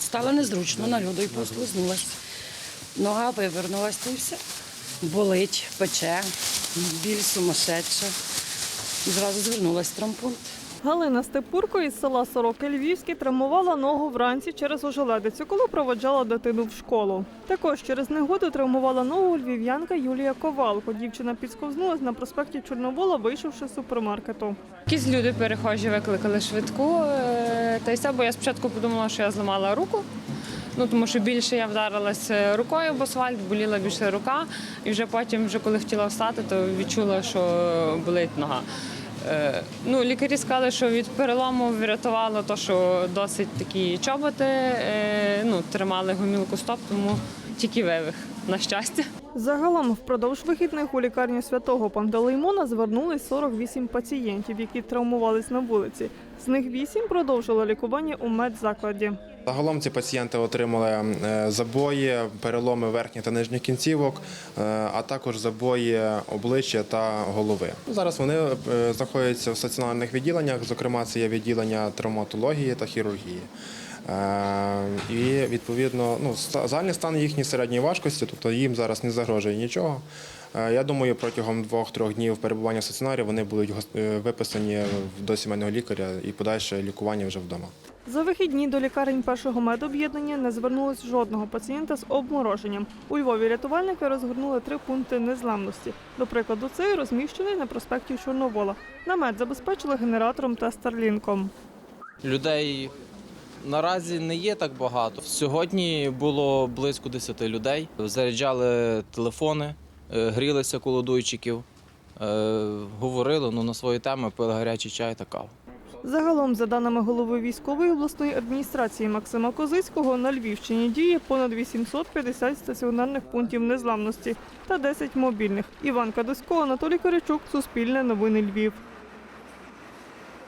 стало незручно на льоду і послизнулась. Нога вивернулась і все. Болить, пече, біль сумасшедша. І зразу звернулася в травмпункт. Галина Степурко із села Сороки Львівське травмувала ногу вранці через ожеледицю, коли проводжала дитину в школу. Також через негоду травмувала ногу львів'янка Юлія Ковалко. Дівчина підсковзнулась на проспекті Чорновола, вийшовши з супермаркету. Якісь люди перехожі викликали швидку. е, Та й все, я спочатку подумала, що я зламала руку. Ну тому що більше я вдарилась е, рукою об асфальт, боліла більше рука, і вже потім, вже коли хотіла встати, то відчула, що болить нога. Е, Ну, лікарі сказали, що від перелому врятувало те, що досить такі чоботи, е, ну, тримали гомілку стоп, тому тільки вивих, на щастя. Загалом впродовж вихідних у лікарню святого Пантелеймона звернулись 48 пацієнтів, які травмувались на вулиці. З них 8 продовжили лікування у медзакладі. Загалом ці пацієнти отримали е, забої, переломи верхніх та нижніх кінцівок, е, а також забої обличчя та голови. Зараз вони е, знаходяться в стаціонарних відділеннях, зокрема, це є відділення травматології та хірургії. І відповідно ну, загальний стан їхньої середньої важкості, тобто їм зараз не загрожує нічого. Е, Я думаю, протягом двох-трьох днів перебування в стаціонарі вони будуть е, виписані до сімейного лікаря і подальше лікування вже вдома. За вихідні до лікарень першого медоб'єднання не звернулось жодного пацієнта з обмороженням. У Львові рятувальники розгорнули три пункти незламності. До прикладу, цей розміщений на проспекті Чорновола. Намет забезпечили генератором та старлінком. Людей наразі не є так багато. Сьогодні було близько 10 людей. Заряджали телефони, грілися коло дуйчиків, е, говорили ну, на свої теми, пили гарячий чай та каву. Загалом, за даними голови військової обласної адміністрації Максима Козицького, на Львівщині діє понад 850 стаціонарних пунктів незламності та 10 мобільних. Іван Кадусько, Анатолій Корячук, Суспільне новини Львів.